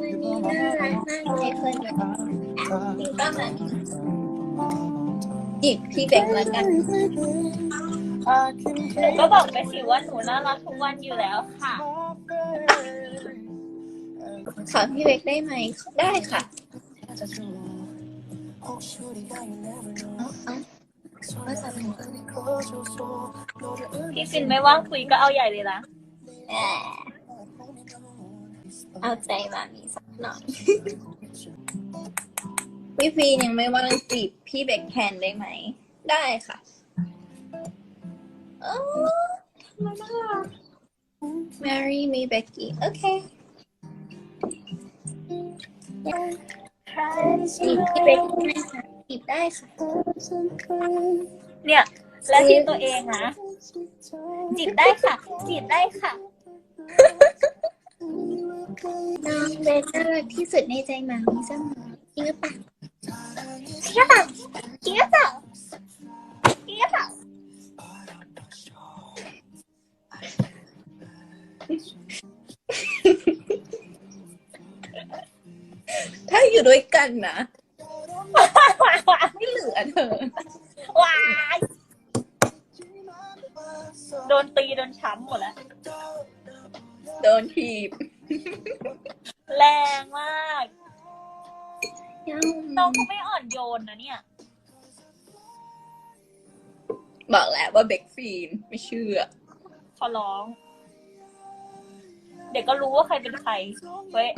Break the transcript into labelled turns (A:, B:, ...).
A: วันนี้น่ารักมากเลยคนแบบจริงก็มาจีบพี่เบกแล้วกัน
B: ก็บอกไปสิว่าหนูน่ารักทุกวันอยู่แล้วค่ะ
A: ขอพี่เบกได้ไหม ได้ค่ะ
B: พี่ฟินไม่ว่างคุยก็เอาใหญ่เลยนะ
A: เอาใจมามีสักหน่อย พี่ฟีนยังไม่ว่างจีบพี่เบกแทนได้ไหม ได้ค่ะโอ้ทำไมน่ารัก Marry me Becky โอเคจีบพี่เบกได้ค่ะจีบได้ค่ะ
B: เนี่ย แล้วทีตัวเองนะจีบได้ค่ะจีบได้ค่ะ
A: น้องเบกน่ารักที่สุดในใจหมามีเสมอจริงหรือเปล่าจริงหรือเปล่าจริงหรือเปล่าจริงหรือเปล่าถ้าอยู่ด้วยกันนะไม่เหลือเธอ
B: ว้ายโดนตีโดนช้ำหมดแล้ว
A: โดนทีบ
B: แรงมาก
A: ยัง
B: น้องก็ไม่อ่อนโยนนะเนี่ย
A: บอกแล้วว่าเบกฟีนไม่เชื่อ
B: ขอร้อง เด็กก็รู้ว่าใครเป็นใคร เฮ้ย